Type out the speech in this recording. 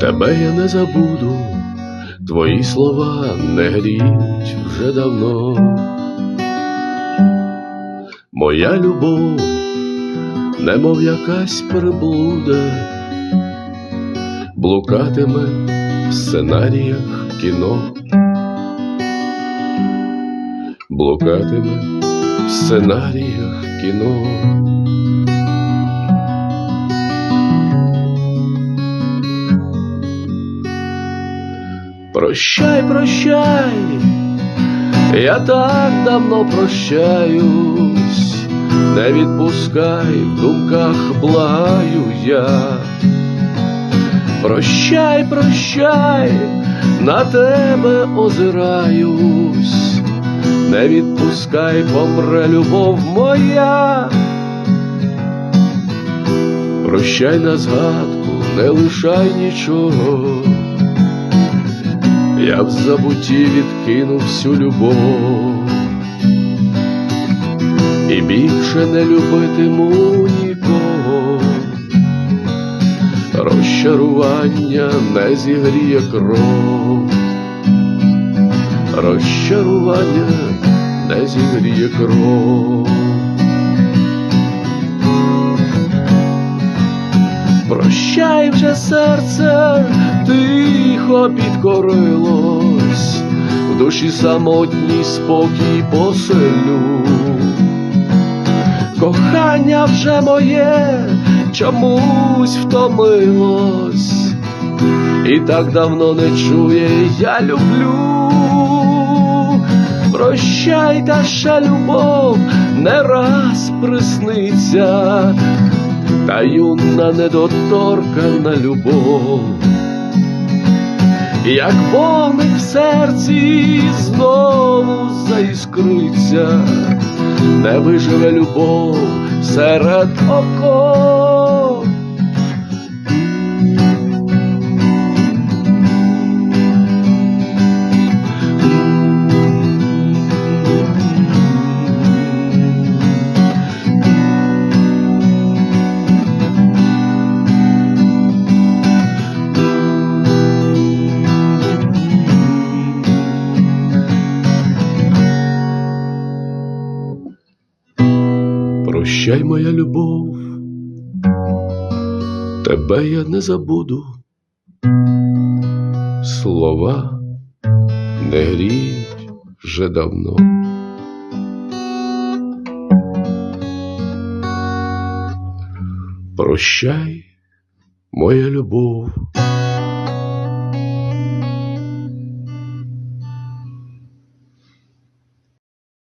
Тебе я не забуду, твої слова не гріють вже давно. Моя любов, немов якась приблуда, блукатиме в сценаріях кіно, блукатиме в сценаріях кіно. Прощай, прощай, я так давно прощаюсь, не відпускай в думках благаю я. Прощай, прощай, на тебе озираюсь, не відпускай, помре любов моя. Прощай на згадку, не лишай нічого. Я в забутті відкинув всю любов і більше не любитиму нікого. Розчарування не зігріє кров, розчарування не зігріє кров. Прощай вже серце, тихо підкорилось, в душі самотній спокій поселю. Кохання вже моє чомусь втомилось, і так давно не чує, я люблю. Прощай, ще любов не раз присниться та юна недоторкана любов, як вогник в серці знову заіскриться, не виживе любов серед оков. Прощай, моя любов, тебе я не забуду, слова не гріють вже давно. Прощай, моя любов,